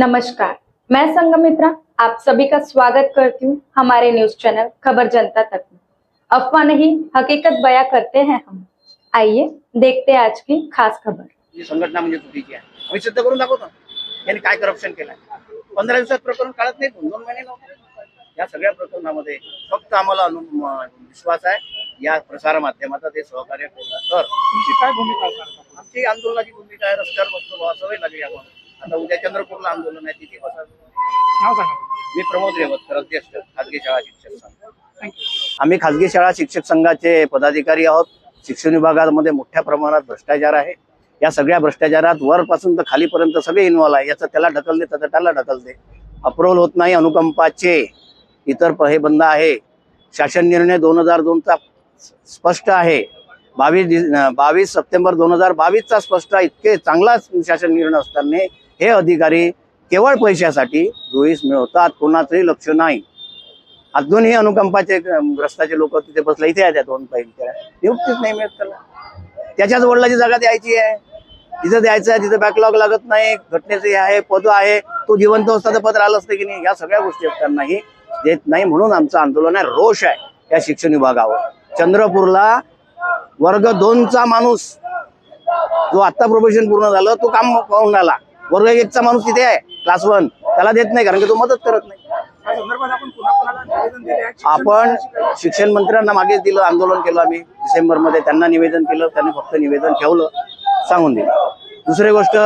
नमस्कार मैं संगमित्रा आप सभी का स्वागत करती हूँ हमारे न्यूज़ चैनल खबर जनता तक में। अफवाह नहीं हकीकत बयां करते हैं हम। आइए देखते हैं आज की खास खबर। ही संघटना म्हणजे चुकीची आहे आम्ही सिद्ध करून दाखवतो यांनी काय करप्शन केलंय? पंधरा दिवसात प्रकरण काढत नाही दोन दोन महिने लावतात. या सगळ्या प्रकरणामध्ये फक्त आम्हाला अनु विश्वास आहे. या प्रसार माध्यमाचा ते सहकार्य केलं तर तुमची काय भूमिका असणार आमची आंदोलनाची भूमिका आहे. रस्त्यावर बसतो बुवा, सवय लागली आम्हाला. आता उद्या चंद्रपूरला आंदोलन आहे तिथे बसायचं नाव सांगा. मी प्रमोद रेवतकर अध्यक्ष खाजगी शाळा शिक्षक संघ. आम्ही खाजगी शाळा शिक्षक संघाचे पदाधिकारी आहोत. शिक्षण विभागामध्ये मोठ्या प्रमाणात भ्रष्टाचार आहे. या सगळ्या भ्रष्टाचारात वरपासून तर खालीपर्यंत सगळे इन्व्हॉल्व आहे. याचं त्याला ढकलते त्याचं त्याला ढकलते अप्रोल होत नाही अनुकंपाचे इतर हे बंद आहे. शासन निर्णय दोन हजार दोनचा स्पष्ट आहे. बावीस बावीस सप्टेंबर दोन हजार बावीसचा स्पष्ट आहे. इतके चांगला शासन निर्णय असताना हे अधिकारी केवळ पैशासाठी धुळीस मिळवतात कोणाचंही लक्ष नाही. अजूनही अनुकंपाचे ग्रस्ताचे लोक तिथे बसले इथे आहेत त्या दोन पहिल्या नियुक्तीच नाही मिळत त्याला. त्याच्याच वडिलाची जागा द्यायची आहे. तिथं द्यायचं आहे तिथं बॅकलॉग लागत नाही. घटनेचं हे आहे पद आहे. तो जिवंत असता पत्र आलं असतं की नाही? या सगळ्या गोष्टी असतानाही देत नाही म्हणून आमचं आंदोलन आहे. रोष आहे या शिक्षण विभागावर. चंद्रपूरला वर्ग दोनचा माणूस जो आता प्रोफेशन पूर्ण झालं तो काम पाहून आला वर्ग एकचा माणूस तिथे आहे क्लास वन त्याला देत नाही कारण की तो मदत करत नाही. आपण? शिक्षण मंत्र्यांना मागेच दिलं आंदोलन केलं आम्ही डिसेंबरमध्ये त्यांना निवेदन केलं त्यांनी फक्त निवेदन ठेवलं सांगून दिलं. दुसरी गोष्ट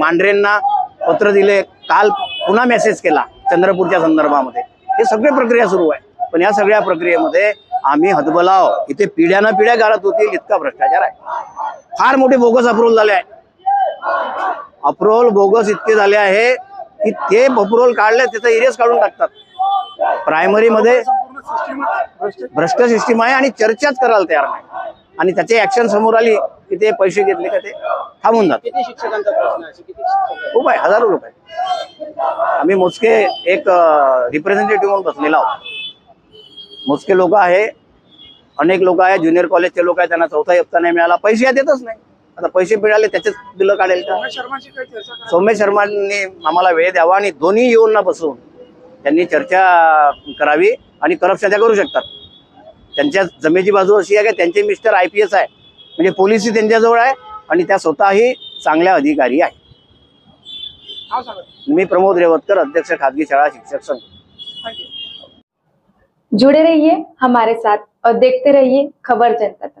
मांढरेंना पत्र दिले काल पुन्हा मेसेज केला चंद्रपूरच्या संदर्भामध्ये. हे सगळी प्रक्रिया सुरू आहे. पण या सगळ्या प्रक्रियेमध्ये आम्ही हतबलाव. इथे पिढ्यानं पिढ्या गाळत होतील इतका भ्रष्टाचार आहे. फार मोठे बोगस अप्रूव्हल झाले आहे. अप्रूव्हल बोगस इतके झाले आहे की ते अप्रूव्हल काढले त्याचा एरियस काढून टाकतात. प्रायमरी मध्ये संपूर्ण सिस्टीमच भ्रष्ट सिस्टीम आहे आणि चर्चाच करायला तयार नाही. आणि त्याची ऍक्शन समोर आली की ते पैसे घेतले का ते थांबून जाते आहे? खूप आहे हजारो लोक आहेत. आम्ही मोजके एक रिप्रेझेंटेटिव्ह म्हणून बसलेला आहोत. मोजके लोक आहे अनेक लोक आहे ज्युनियर कॉलेजचे लोक आहेत त्यांना चौथा हप्ता नाही मिळाला पैसे देतच नाही. आता पैसे मिळाले त्याचेच बिलं काढेल का? सौम्य शर्मांनी आम्हाला वेळ द्यावा आणि दोन्ही येऊन बसवून त्यांनी चर्चा करावी आणि करप्शन त्या करू शकतात. त्यांच्या जमेची बाजू अशी आहे की त्यांचे मिस्टर आय पी एस आहे. म्हणजे पोलिसही त्यांच्याजवळ आहे आणि त्या स्वतःही चांगल्या अधिकारी आहे. मी प्रमोद रेवतकर अध्यक्ष खाजगी शाळा शिक्षक संघ. जुड़े रहिए हमारे साथ और देखते रहिए खबर जनता तक।